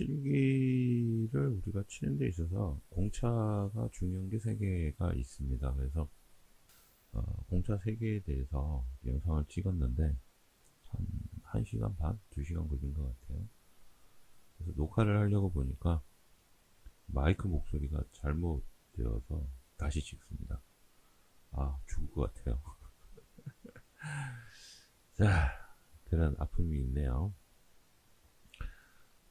실기를 우리가 치는 데 있어서 공차가 중요한 게 세 개가 있습니다. 그래서 어, 공차 세 개에 대해서 영상을 찍었는데 한 1시간 반, 2시간 걸린 것 같아요. 그래서 녹화를 하려고 보니까 마이크 목소리가 잘못되어서 다시 찍습니다. 아, 죽을 것 같아요. 자, 그런 아픔이 있네요.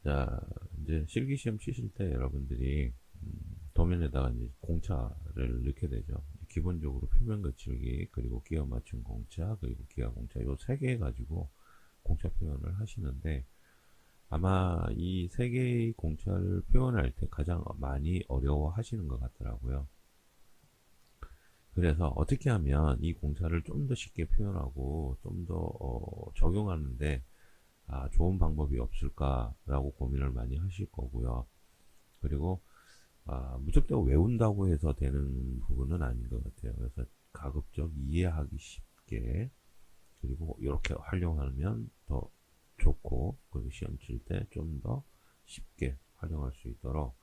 자, 이제 실기시험 치실 때 여러분들이 음, 도면에다가 이제 공차를 넣게 되죠. 기본적으로 표면 거칠기, 그리고 기어 맞춤 공차, 그리고 기하 공차, 요 세 개 가지고 공차 표현을 하시는데, 아마 이 세 개의 공차를 표현할 때 가장 많이 어려워 하시는 것 같더라고요. 그래서 어떻게 하면 이 공차를 좀 더 쉽게 표현하고 좀더 어, 적용하는데 아, 좋은 방법이 없을까라고 고민을 많이 하실 거고요. 그리고 아, 무턱대고 외운다고 해서 되는 부분은 아닌 것 같아요. 그래서 가급적 이해하기 쉽게 그리고 이렇게 활용하면 더 좋고 그리고 시험 칠 때 좀 더 쉽게 활용할 수 있도록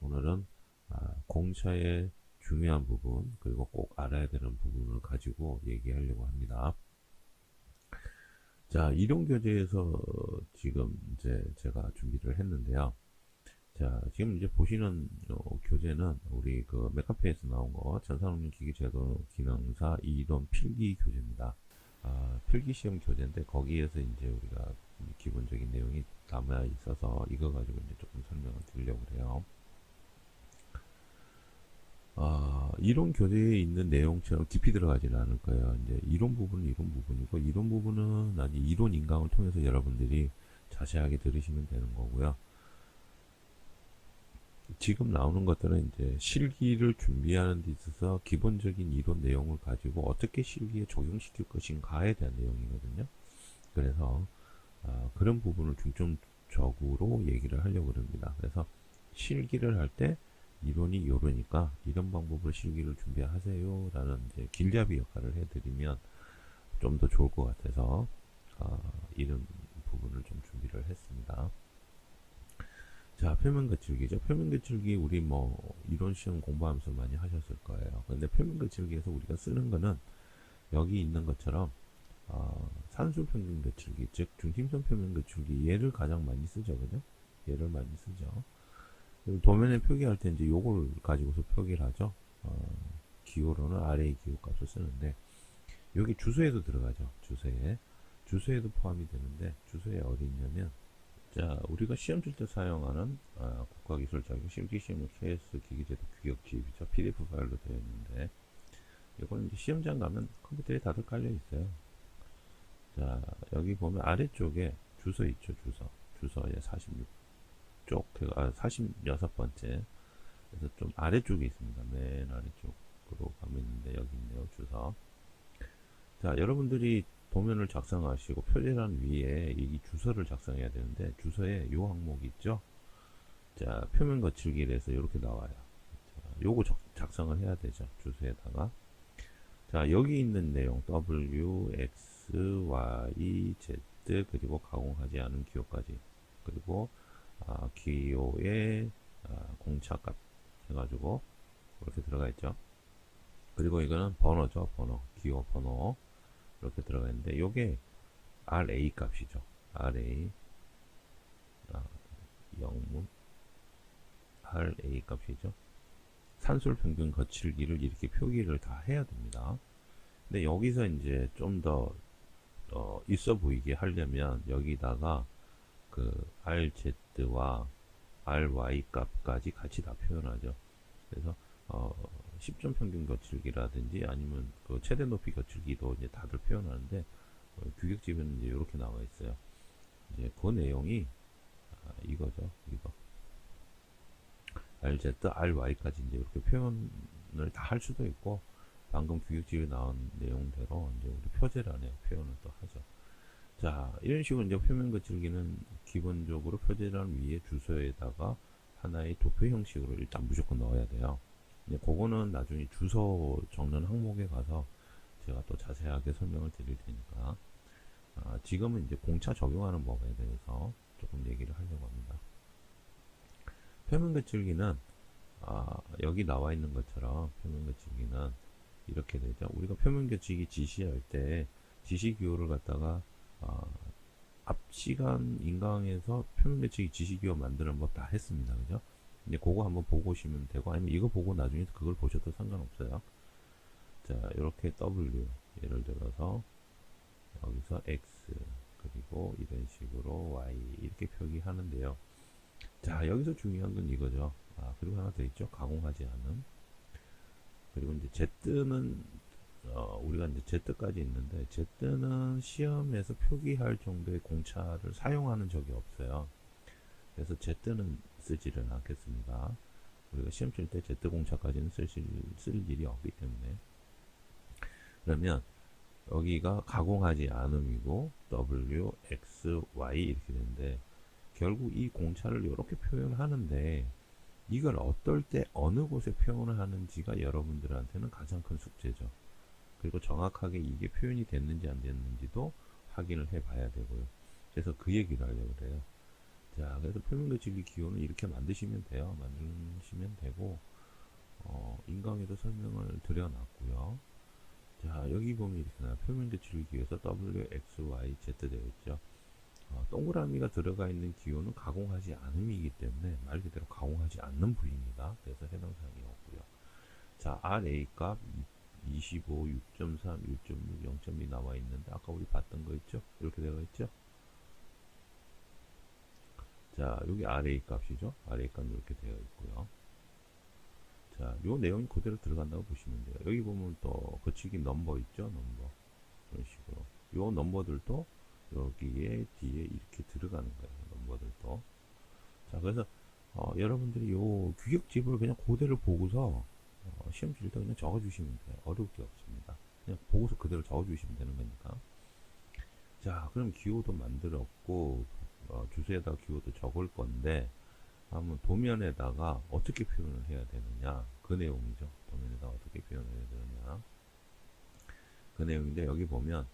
오늘은 아, 공차의 중요한 부분 그리고 꼭 알아야 되는 부분을 가지고 얘기하려고 합니다. 자, 이론 교재에서 지금 이제 제가 준비를 했는데요. 자, 지금 이제 보시는 어, 교재는 우리 그 메카페에서 나온 거 전산응용 기기 제도 기능사 이론 필기 교재입니다. 아, 필기 시험 교재인데 거기에서 이제 우리가 기본적인 내용이 담아 있어서 이거 가지고 이제 조금 설명을 드리려고 그래요. 아, 이론 교재에 있는 내용처럼 깊이 들어가지는 않을 거예요. 이제 이론 부분은 이론 부분이고 이론 부분은 아니 이론 인강을 통해서 여러분들이 자세하게 들으시면 되는 거고요. 지금 나오는 것들은 이제 실기를 준비하는 데 있어서 기본적인 이론 내용을 가지고 어떻게 실기에 적용시킬 것인가에 대한 내용이거든요. 그래서 아, 그런 부분을 중점적으로 얘기를 하려고 합니다. 그래서 실기를 할때 이론이 요러니까 이런 방법으로 실기를 준비하세요. 라는 이제 길잡이 역할을 해드리면 좀 더 좋을 것 같아서 어, 이런 부분을 좀 준비를 했습니다. 자 표면 거칠기죠. 표면 거칠기 우리 뭐 이론 시험 공부하면서 많이 하셨을 거예요. 근데 표면 거칠기에서 우리가 쓰는 거는 여기 있는 것처럼 어, 산술 평균 거칠기 즉 중심선 표면 거칠기 얘를 가장 많이 쓰죠. 그죠? 얘를 많이 쓰죠 도면에 표기할 때 이제 요걸 가지고서 표기를 하죠. 어, 기호로는 아래의 기호 값을 쓰는데 여기 주소에도 들어가죠. 주소에 주소에도 포함이 되는데 주소에 어디 있냐면 자 우리가 시험 칠 때 사용하는 아, 국가기술자격 실기시험 KS 기기제도 규격집이죠. PDF 파일로 되어 있는데 이건 이제 시험장 가면 컴퓨터에 다들 깔려 있어요. 자 여기 보면 아래쪽에 주소 있죠. 주소 주소에 46 쪽, 아, 46번째. 그래서 좀 아래쪽에 있습니다. 맨 아래쪽으로 가면 있는데, 여기 있네요, 주소. 자, 여러분들이 도면을 작성하시고 표제란 위에 이 주소를 작성해야 되는데, 주소에 요 항목이 있죠? 자, 표면 거칠기에서 이렇게 나와요. 자, 요거 작성을 해야 되죠. 주소에다가. 자, 여기 있는 내용, W, X, Y, Z, 그리고 가공하지 않은 기호까지. 그리고 아, 기호의 아, 공차값 해가지고 이렇게 들어가 있죠. 그리고 이거는 번호죠. 번호. 기호 번호. 이렇게 들어가 있는데 요게 RA 값이죠. RA 아, 영문 RA 값이죠. 산술 평균 거칠기를 이렇게 표기를 다 해야 됩니다. 근데 여기서 이제 좀더 어, 있어 보이게 하려면 여기다가 그 RZ와 RY 값까지 같이 다 표현하죠. 그래서 어, 10점 평균 거칠기라든지 아니면 그 최대 높이 거칠기도 이제 다들 표현하는데 어, 규격집에는 이제 이렇게 나와 있어요. 이제 그 내용이 아, 이거죠. 이거 RZ, RY까지 이제 이렇게 표현을 다 할 수도 있고 방금 규격집에 나온 내용대로 이제 우리 표제란에 표현을 또 하죠. 자, 이런 식으로 이제 표면 거칠기는 기본적으로 표제란 위에 주소에다가 하나의 도표 형식으로 일단 무조건 넣어야 돼요. 이제 그거는 나중에 주소 적는 항목에 가서 제가 또 자세하게 설명을 드릴 테니까 아, 지금은 이제 공차 적용하는 법에 대해서 조금 얘기를 하려고 합니다. 표면 거칠기는 아, 여기 나와 있는 것처럼 표면 거칠기는 이렇게 되죠. 우리가 표면 거칠기 지시할 때 지시 기호를 갖다가 아, 앞 시간 인강에서 표면거칠기 지시 기호 만드는 법 다 했습니다. 그죠? 이제 그거 한번 보고 오시면 되고 아니면 이거 보고 나중에 그걸 보셔도 상관없어요. 자, 이렇게 W 예를 들어서 여기서 X 그리고 이런 식으로 Y 이렇게 표기하는데요. 자, 여기서 중요한 건 이거죠. 아, 그리고 하나 더 있죠. 가공하지 않은. 그리고 이제 Z는 어, 우리가 이제 Z까지 있는데 Z는 시험에서 표기할 정도의 공차를 사용하는 적이 없어요. 그래서 Z는 쓰지를 않겠습니다. 우리가 시험 칠때 Z 공차까지는 쓸, 쓸 일이 없기 때문에 그러면 여기가 가공하지 않음이고 W, X, Y 이렇게 되는데 결국 이 공차를 이렇게 표현하는데 이걸 어떨 때 어느 곳에 표현을 하는지가 여러분들한테는 가장 큰 숙제죠. 그리고 정확하게 이게 표현이 됐는지 안 됐는지도 확인을 해 봐야 되고요. 그래서 그 얘기를 하려고 그래요. 자, 그래서 표면거치기 기호는 이렇게 만드시면 돼요. 만드시면 되고, 어, 인강에도 설명을 드려놨고요. 자, 여기 보면 이렇게 나와요. 표면거치기 기호에서 W, X, Y, Z 되어 있죠. 어, 동그라미가 들어가 있는 기호는 가공하지 않음이기 때문에 말 그대로 가공하지 않는 부위입니다. 그래서 해당 사항이 없고요. 자, RA 값 25, 6.3, 1.6, 0.2 나와 있는데 아까 우리 봤던 거 있죠? 이렇게 되어 있죠? 자, 여기 RA 값이죠? RA 값 이렇게 되어 있고요. 자, 요 내용이 그대로 들어간다고 보시면 돼요. 여기 보면 또 거치기 넘버 있죠? 넘버. 이런 식으로. 요 넘버들도 여기에 뒤에 이렇게 들어가는 거예요. 넘버들도. 자, 그래서 어, 여러분들이 요 규격집을 그냥 그대로 보고서 어, 시험 칠때 그냥 적어주시면 돼요. 어려울 게 없습니다. 그냥 보고서 그대로 적어주시면 되는 거니까. 자, 그럼 기호도 만들었고 어, 주소에다가 기호도 적을 건데 한번 도면에다가 어떻게 표현을 해야 되느냐 그 내용이죠. 도면에다가 어떻게 표현을 해야 되느냐 그 내용인데 여기 보면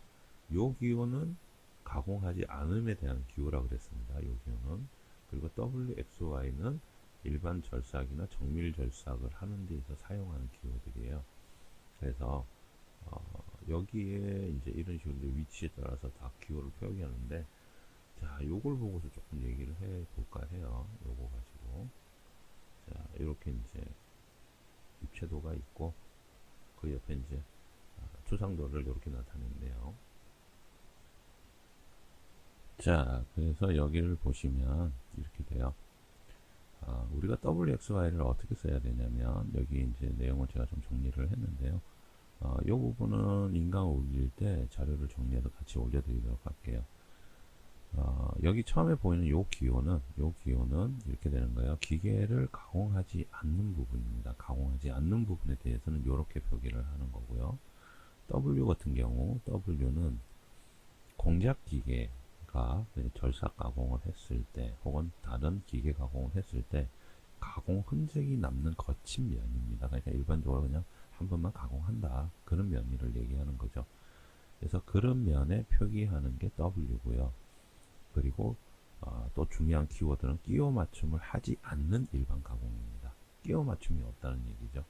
요 기호는 가공하지 않음에 대한 기호라고 그랬습니다. 요 기호는 그리고 W, X, Y는 일반 절삭이나 정밀 절삭을 하는 데 있어 사용하는 기호들이에요. 그래서 어, 여기에 이제 이런 식으로 위치에 따라서 다 기호를 표기하는데 자 요걸 보고서 조금 얘기를 해 볼까 해요. 요거 가지고 자 이렇게 이제 입체도가 있고 그 옆에 이제 초상도를 이렇게 나타냈네요. 자, 그래서 여기를 보시면 이렇게 돼요. 아, 우리가 WXY를 어떻게 써야 되냐면 여기 이제 내용을 제가 좀 정리를 했는데요. 어, 이 부분은 인강 올릴 때 자료를 정리해서 같이 올려드리도록 할게요. 어, 여기 처음에 보이는 요 기호는 요 기호는 이렇게 되는 거예요. 기계를 가공하지 않는 부분입니다. 가공하지 않는 부분에 대해서는 이렇게 표기를 하는 거고요. W 같은 경우 W는 공작 기계 가 절삭 가공을 했을 때 혹은 다른 기계 가공을 했을 때 가공 흔적이 남는 거친 면입니다. 그러니까 일반적으로 그냥 한 번만 가공한다. 그런 면을 얘기하는 거죠. 그래서 그런 면에 표기하는 게 W고요. 그리고 어, 또 중요한 키워드는 끼워 맞춤을 하지 않는 일반 가공입니다. 끼워 맞춤이 없다는 얘기죠.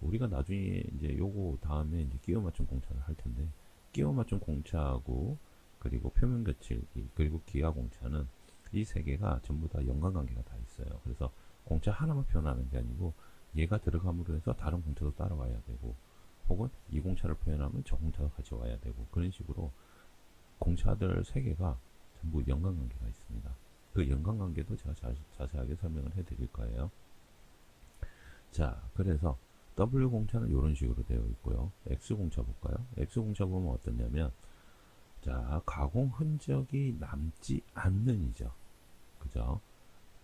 우리가 나중에 이제 요거 다음에 이제 끼워 맞춤 공차를 할 텐데 끼워 맞춤 공차하고 그리고 표면 거칠기 그리고 기하 공차는 이 세 개가 전부 다 연관관계가 다 있어요. 그래서 공차 하나만 표현하는 게 아니고 얘가 들어감으로 해서 다른 공차도 따라와야 되고 혹은 이 공차를 표현하면 저 공차도 같이 와야 되고 그런 식으로 공차들 세 개가 전부 연관관계가 있습니다. 그 연관관계도 제가 자, 자세하게 설명을 해 드릴 거예요. 자, 그래서 W 공차는 이런 식으로 되어 있고요. X 공차 볼까요? X 공차 보면 어떻냐면 자, 가공 흔적이 남지 않는이죠. 그죠?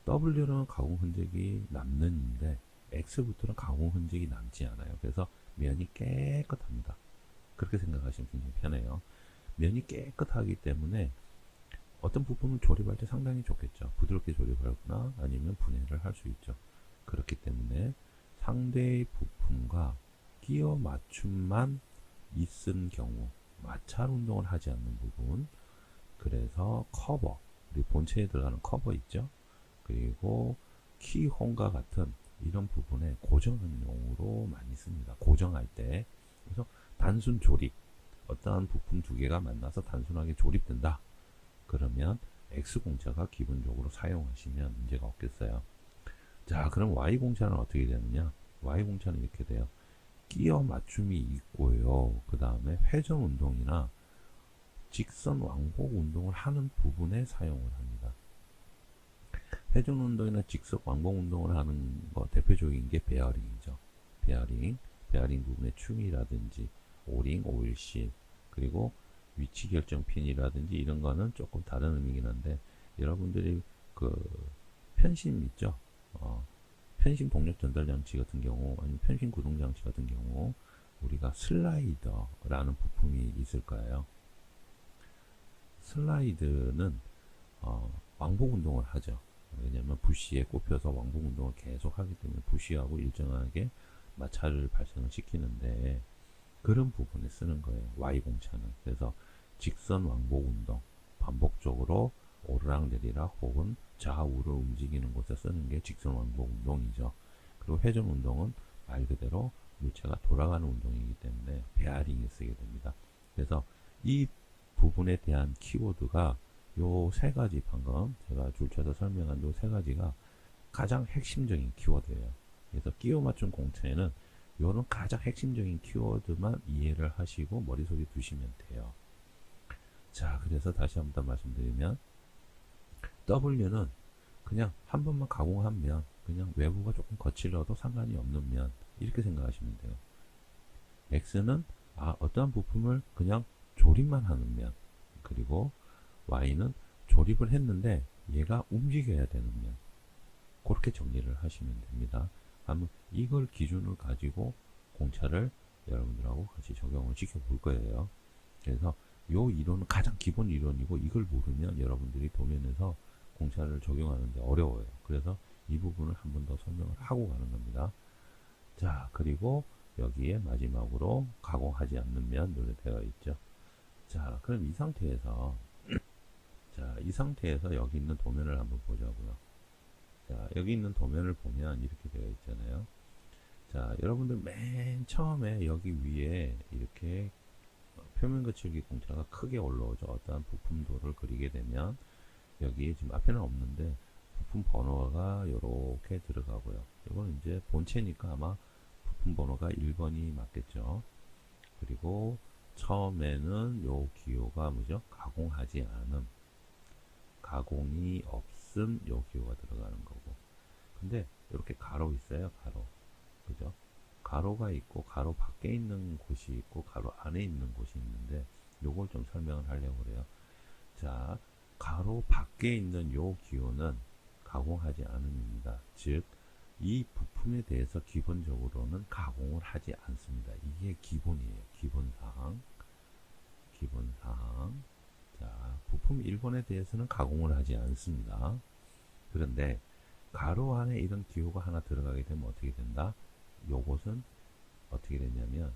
W는 가공 흔적이 남는인데 X부터는 가공 흔적이 남지 않아요. 그래서 면이 깨끗합니다. 그렇게 생각하시면 굉장히 편해요. 면이 깨끗하기 때문에 어떤 부분을 조립할 때 상당히 좋겠죠. 부드럽게 조립하거나 아니면 분해를 할 수 있죠. 그렇기 때문에 상대의 부품과 끼어 맞춤만 있은 경우 마찰 운동을 하지 않는 부분 그래서 커버 우리 본체에 들어가는 커버 있죠 그리고 키홈과 같은 이런 부분에 고정용으로 많이 씁니다. 고정할 때. 그래서 단순 조립. 어떠한 부품 두 개가 만나서 단순하게 조립된다. 그러면 X공차가 기본적으로 사용하시면 문제가 없겠어요. 자, 그럼 Y공차는 어떻게 되느냐? Y공차는 이렇게 돼요. 끼어 맞춤이 있고요. 그 다음에 회전 운동이나 직선 왕복 운동을 하는 부분에 사용을 합니다. 회전 운동이나 직선 왕복 운동을 하는 거 대표적인 게 베어링이죠. 베어링, 베어링 부분의 춤이라든지 오링, 오일실, 그리고 위치 결정 핀이라든지 이런 거는 조금 다른 의미긴 한데 여러분들이 그 편심 있죠? 어, 편심 동력 전달 장치 같은 경우 아니면 편심 구동 장치 같은 경우 우리가 슬라이더라는 부품이 있을 거예요. 슬라이드는 어, 왕복 운동을 하죠. 왜냐하면 부시에 꼽혀서 왕복 운동을 계속 하기 때문에 부시하고 일정하게 마찰을 발생을 시키는데 그런 부분에 쓰는 거예요. Y공차는. 그래서 직선 왕복 운동, 반복적으로 오르락 내리락 혹은 좌우를 움직이는 곳에 쓰는 게 직선 왕복 운동이죠. 그리고 회전 운동은 말 그대로 물체가 돌아가는 운동이기 때문에 베어링에 쓰게 됩니다. 그래서 이 부분에 대한 키워드가 요 세 가지 방금 제가 줄쳐서 설명한 요 세 가지가 가장 핵심적인 키워드예요. 그래서 끼워 맞춘 공차에는 요런 가장 핵심적인 키워드만 이해를 하시고 머릿속에 두시면 돼요. 자, 그래서 다시 한번더 말씀드리면 W는 그냥 한 번만 가공하면 그냥 외부가 조금 거칠어도 상관이 없는 면 이렇게 생각하시면 돼요. X는 아, 어떠한 부품을 그냥 조립만 하는 면 그리고 Y는 조립을 했는데 얘가 움직여야 되는 면 그렇게 정리를 하시면 됩니다. 한번 이걸 기준을 가지고 공차를 여러분들하고 같이 적용을 시켜 볼 거예요. 그래서 요 이론은 가장 기본 이론이고 이걸 모르면 여러분들이 도면에서 공차를 적용하는데 어려워요. 그래서 이 부분을 한 번 더 설명을 하고 가는 겁니다. 자, 그리고 여기에 마지막으로 가공하지 않는 면 노래되어 있죠. 자, 그럼 이 상태에서 자, 이 상태에서 여기 있는 도면을 한번 보자고요. 자, 여기 있는 도면을 보면 이렇게 되어 있잖아요. 자, 여러분들 맨 처음에 여기 위에 이렇게 표면 거칠기 공차가 크게 올라오죠. 어떠한 부품도를 그리게 되면 여기 지금 앞에는 없는데 부품 번호가 이렇게 들어가고요. 이건 이제 본체니까 아마 부품 번호가 1번이 맞겠죠. 그리고 처음에는 요 기호가 뭐죠? 가공하지 않음. 가공이 없음 요 기호가 들어가는 거고. 근데 이렇게 가로 있어요. 가로. 그죠? 가로가 있고 가로 밖에 있는 곳이 있고 가로 안에 있는 곳이 있는데 요걸 좀 설명을 하려고 그래요. 자, 가로 밖에 있는 요 기호는 가공하지 않음입니다. 즉, 이 부품에 대해서 기본적으로는 가공을 하지 않습니다. 이게 기본이에요. 기본사항. 기본사항. 자, 부품 1번에 대해서는 가공을 하지 않습니다. 그런데 가로 안에 이런 기호가 하나 들어가게 되면 어떻게 된다? 요것은 어떻게 되냐면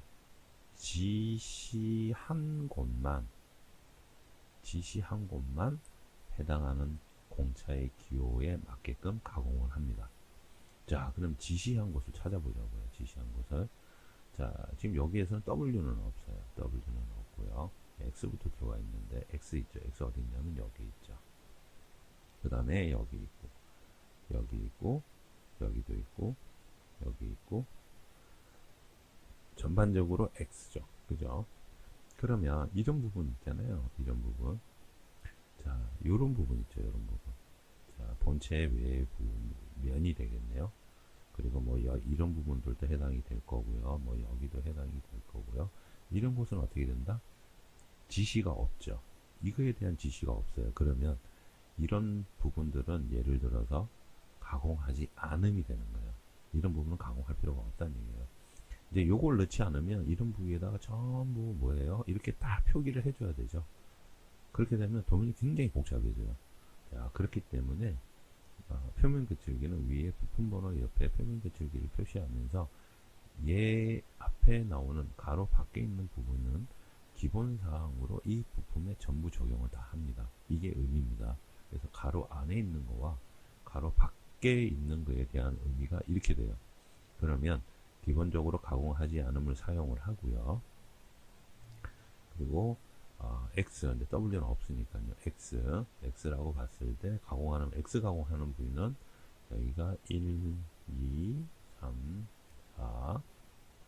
지시한 곳만 지시한 곳만 해당하는 공차의 기호에 맞게끔 가공을 합니다. 자, 그럼 지시한 곳을 찾아보자고요. 지시한 곳을. 자, 지금 여기에서는 W는 없어요. W는 없고요. X부터 들어가 있는데 X 있죠. X 어디 있냐면 여기 있죠. 그 다음에 여기 있고 여기 있고 여기도 있고 여기 있고 전반적으로 X죠. 그죠? 그러면 이런 부분 있잖아요. 이런 부분. 자, 요런 부분 있죠. 요런 부분. 자, 본체 외부 면이 되겠네요. 그리고 뭐 여, 이런 부분들도 해당이 될 거고요. 뭐 여기도 해당이 될 거고요. 이런 곳은 어떻게 된다? 지시가 없죠. 이거에 대한 지시가 없어요. 그러면 이런 부분들은 예를 들어서 가공하지 않음이 되는 거예요. 이런 부분은 가공할 필요가 없다는 얘기예요. 이제 요걸 넣지 않으면 이런 부위에다가 전부 뭐예요? 이렇게 다 표기를 해줘야 되죠. 그렇게 되면 도면이 굉장히 복잡해져요. 자, 그렇기 때문에 어, 표면 거칠기는 위에 부품 번호 옆에 표면 거칠기를 표시하면서 얘 앞에 나오는 가로 밖에 있는 부분은 기본 사항으로 이 부품에 전부 적용을 다 합니다. 이게 의미입니다. 그래서 가로 안에 있는 거와 가로 밖에 있는 거에 대한 의미가 이렇게 돼요. 그러면 기본적으로 가공하지 않음을 사용을 하고요. 그리고 어, X, 근데 W는 없으니까요. X, X라고 봤을 때 가공하는 X 가공하는 부위는 여기가 1, 2, 3, 4,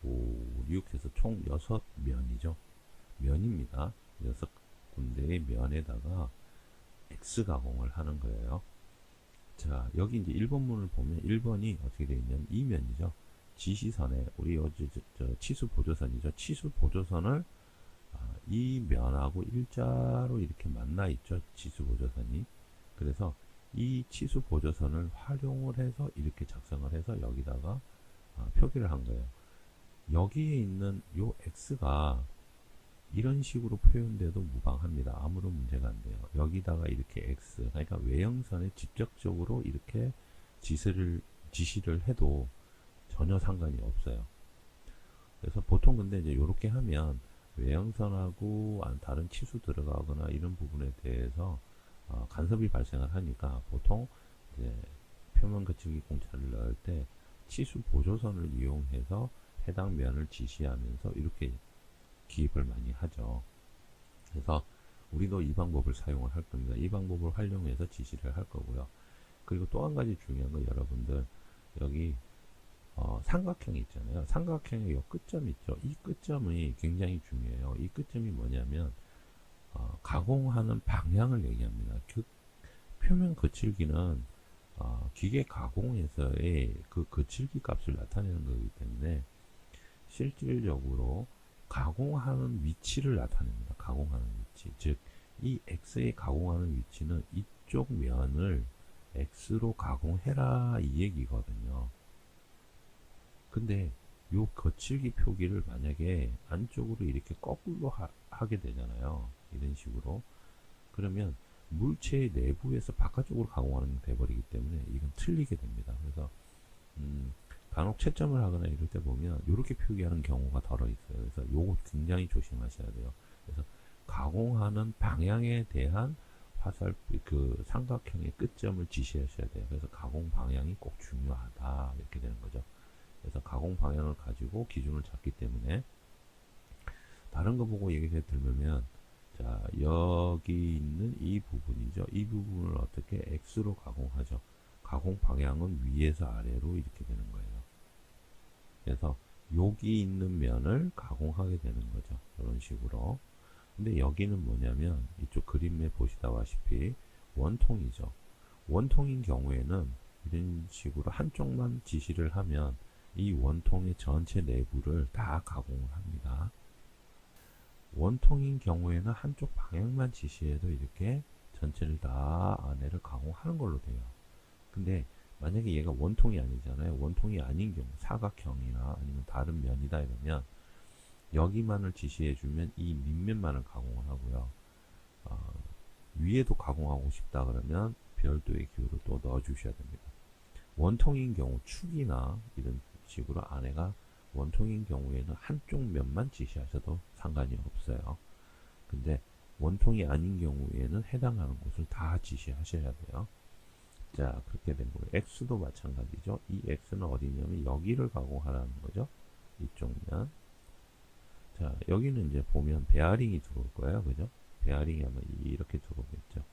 5, 6 해서 총 6면이죠. 면입니다. 6군데의 면에다가 X 가공을 하는 거예요. 자, 여기 이제 1번문을 보면 1번이 어떻게 되어 있냐면 이 면이죠. 지시선에 우리 요 저, 치수 보조선이죠. 치수 보조선을 아, 이 면하고 일자로 이렇게 만나 있죠. 치수 보조선이. 그래서 이 치수 보조선을 활용을 해서 이렇게 작성을 해서 여기다가 아, 표기를 한 거예요. 여기에 있는 요 x가 이런 식으로 표현돼도 무방합니다. 아무런 문제가 안 돼요. 여기다가 이렇게 x, 그러니까 외형선에 직접적으로 이렇게 지시를, 지시를 해도 전혀 상관이 없어요. 그래서 보통 근데 이제 이렇게 하면 외형선하고 다른 치수 들어가거나 이런 부분에 대해서 어, 간섭이 발생을 하니까 보통 이제 표면 거치기 공차를 넣을 때 치수 보조선을 이용해서 해당 면을 지시하면서 이렇게 기입을 많이 하죠. 그래서 우리도 이 방법을 사용을 할 겁니다. 이 방법을 활용해서 지시를 할 거고요. 그리고 또 한 가지 중요한 건 여러분들 여기 어, 삼각형이 있잖아요. 삼각형의 이 끝점 있죠. 이 끝점이 굉장히 중요해요. 이 끝점이 뭐냐면 어, 가공하는 방향을 얘기합니다. 그 표면 거칠기는 어, 기계 가공에서의 그 거칠기 값을 나타내는 거기 때문에 실질적으로 가공하는 위치를 나타냅니다. 가공하는 위치. 즉, 이 X에 가공하는 위치는 이쪽 면을 X로 가공해라 이 얘기거든요. 근데 요 거칠기 표기를 만약에 안쪽으로 이렇게 거꾸로 하, 게 되잖아요. 이런 식으로. 그러면 물체의 내부에서 바깥쪽으로 가공하는 게 돼버리기 때문에 이건 틀리게 됩니다. 그래서 음, 간혹 채점을 하거나 이럴 때 보면 이렇게 표기하는 경우가 덜어 있어요. 그래서 요거 굉장히 조심하셔야 돼요. 그래서 가공하는 방향에 대한 화살 그 삼각형의 끝점을 지시하셔야 돼요. 그래서 가공 방향이 꼭 중요하다 이렇게 되는 거죠. 그래서 가공 방향을 가지고 기준을 잡기 때문에 다른 거 보고 얘기해 들면 자 여기 있는 이 부분이죠. 이 부분을 어떻게 X로 가공하죠. 가공 방향은 위에서 아래로 이렇게 되는 거예요. 그래서 여기 있는 면을 가공하게 되는 거죠. 이런 식으로. 근데 여기는 뭐냐면 이쪽 그림에 보시다시피 원통이죠. 원통인 경우에는 이런 식으로 한쪽만 지시를 하면 이 원통의 전체 내부를 다 가공을 합니다. 원통인 경우에는 한쪽 방향만 지시해도 이렇게 전체를 다 안에를 가공하는 걸로 돼요. 근데 만약에 얘가 원통이 아니잖아요. 원통이 아닌 경우 사각형이나 아니면 다른 면이다 이러면 여기만을 지시해주면 이 밑면만을 가공을 하고요. 어, 위에도 가공하고 싶다 그러면 별도의 기호를 또 넣어주셔야 됩니다. 원통인 경우 축이나 이런 식으로 안에가 원통인 경우에는 한쪽 면만 지시하셔도 상관이 없어요. 근데 원통이 아닌 경우에는 해당하는 곳을 다 지시하셔야 돼요. 자, 그렇게 된 거예요. x도 마찬가지죠. 이 x는 어디냐면 여기를 가공하라는 거죠. 이쪽 면. 자, 여기는 이제 보면 베어링이 들어올 거예요. 그죠? 베어링이 아마 이렇게 들어오겠죠.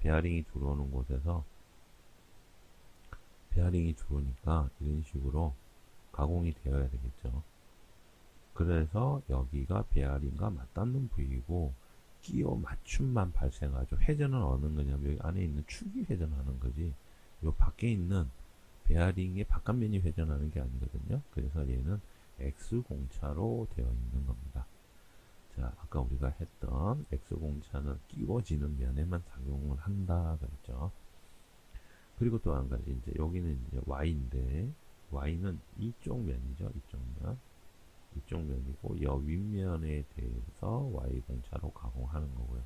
베어링이 들어오는 곳에서 베어링이 들어오니까 이런 식으로 가공이 되어야 되겠죠. 그래서 여기가 베어링과 맞닿는 부위고 끼어 맞춤만 발생하죠. 회전은 어느 거냐면 여기 안에 있는 축이 회전하는 거지. 요 밖에 있는 베어링의 바깥면이 회전하는 게 아니거든요. 그래서 얘는 X공차로 되어 있는 겁니다. 자, 아까 우리가 했던 X공차는 끼워지는 면에만 작용을 한다 그랬죠. 그리고 또 한 가지 이제 여기는 이제 Y인데 Y는 이쪽 면이죠. 이쪽 면. 이쪽 면이고 여 윗면에 대해서 y 공차로 가공하는 거고요.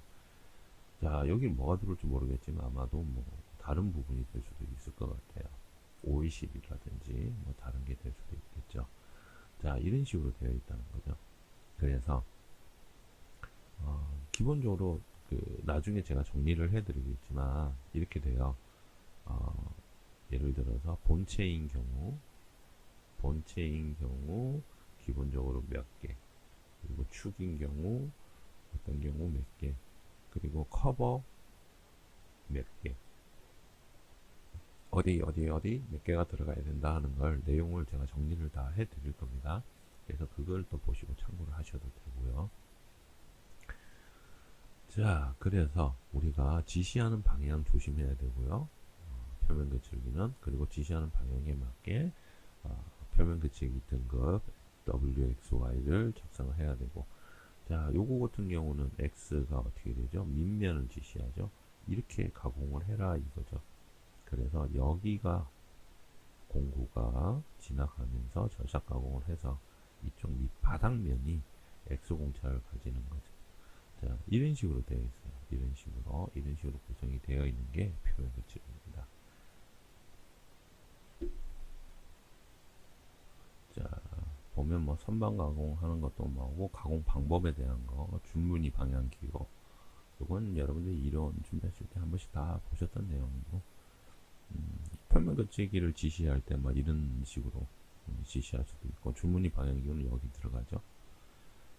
자 여기 뭐가 들어올지 모르겠지만 아마도 뭐 다른 부분이 될 수도 있을 것 같아요. OECD라든지 뭐 다른 게 될 수도 있겠죠. 자 이런 식으로 되어 있다는 거죠. 그래서 어, 기본적으로 그 나중에 제가 정리를 해드리겠지만 이렇게 돼요. 어, 예를 들어서 본체인 경우, 본체인 경우 기본적으로 몇 개, 그리고 축인 경우 어떤 경우 몇 개, 그리고 커버 몇 개, 어디 어디 어디 몇 개가 들어가야 된다 하는 걸 내용을 제가 정리를 다 해드릴 겁니다. 그래서 그걸 또 보시고 참고를 하셔도 되고요. 자, 그래서 우리가 지시하는 방향 조심해야 되고요. 어, 표면 그치기는 그리고 지시하는 방향에 맞게 어, 표면 그치기 등급 WXY를 작성을 해야 되고 자, 요거 같은 경우는 X가 어떻게 되죠? 밑면을 지시하죠. 이렇게 가공을 해라 이거죠. 그래서 여기가 공구가 지나가면서 절삭 가공을 해서 이쪽 밑 바닥면이 X 공차를 가지는 거죠. 자, 이런 식으로 되어 있어요. 이런 식으로, 이런 식으로 구성이 되어 있는 게 표현 규칙입니다. 자, 보면 뭐 선반 가공하는 것도 뭐고 가공 방법에 대한 거, 준문이 방향 기호. 이건 여러분들이 이론 준비하실 때 한 번씩 다 보셨던 내용이고, 음, 표면 거치기를 지시할 때 막 이런 식으로 지시할 수도 있고, 주문이 방향 기호는 여기 들어가죠.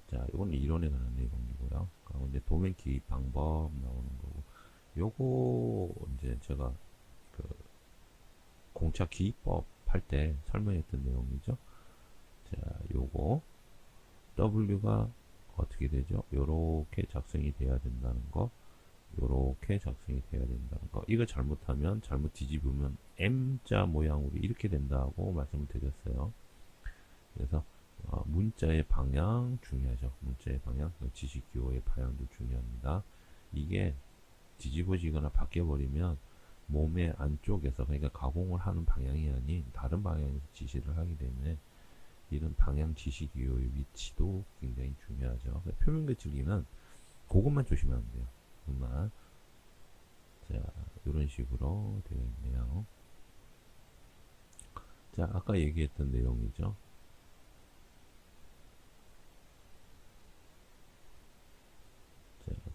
자, 이건 이론에 관한 내용이고요. 그리고 이제 도면 기입 방법 나오는 거고, 요거 이제 제가 그 공차 기입법 할 때 설명했던 내용이죠. 자, 요거 W가 어떻게 되죠? 요렇게 작성이 돼야 된다는 거, 요렇게 작성이 돼야 된다는 거. 이거 잘못하면 잘못 뒤집으면 M자 모양으로 이렇게 된다고 말씀을 드렸어요. 그래서 어, 문자의 방향 중요하죠. 문자의 방향, 그 지식 기호의 방향도 중요합니다. 이게 뒤집어지거나 바뀌어버리면 몸의 안쪽에서 그러니까 가공을 하는 방향이 아닌 다른 방향에서 지시를 하기 때문에 이런 방향 지시 기호의 위치도 굉장히 중요하죠. 표면 그치기는 그것만 조심하면 돼요. 그만 자 이런 식으로 되어 있네요. 자 아까 얘기했던 내용이죠.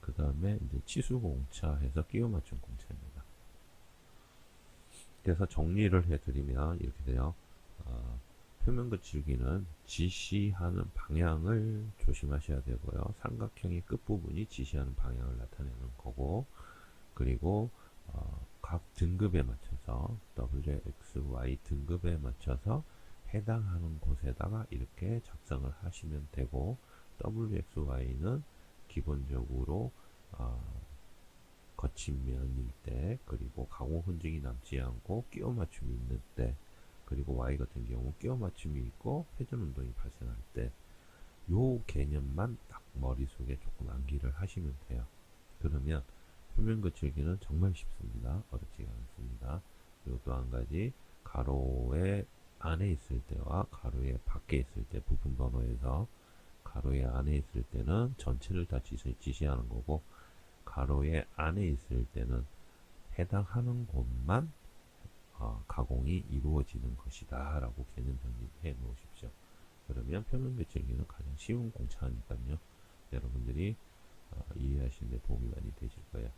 그 다음에 이제 치수 공차 해서 끼워 맞춘 공차입니다. 그래서 정리를 해드리면 이렇게 돼요. 어, 표면 거칠기는 지시하는 방향을 조심하셔야 되고요. 삼각형의 끝부분이 지시하는 방향을 나타내는 거고, 그리고 어, 각 등급에 맞춰서 W, X, Y 등급에 맞춰서 해당하는 곳에다가 이렇게 작성을 하시면 되고, W, X, Y는 기본적으로 어, 거친 면일 때 그리고 가공 흔적이 남지 않고 끼워 맞춤이 있는 때 그리고 Y 같은 경우 끼워 맞춤이 있고 회전 운동이 발생할 때 요 개념만 딱 머릿속에 조금 암기를 하시면 돼요. 그러면 표면 거칠기는 정말 쉽습니다. 어렵지가 않습니다. 그리고 또 한 가지 가로의 안에 있을 때와 가로의 밖에 있을 때 부분 번호에서 가로의 안에 있을 때는 전체를 다 지시, 하는 거고 가로의 안에 있을 때는 해당하는 곳만 어, 가공이 이루어지는 것이다 라고 개념 정리해 놓으십시오. 그러면 표면 배치기는 가장 쉬운 공차니까요. 여러분들이 어, 이해하시는 데 도움이 많이 되실 거예요.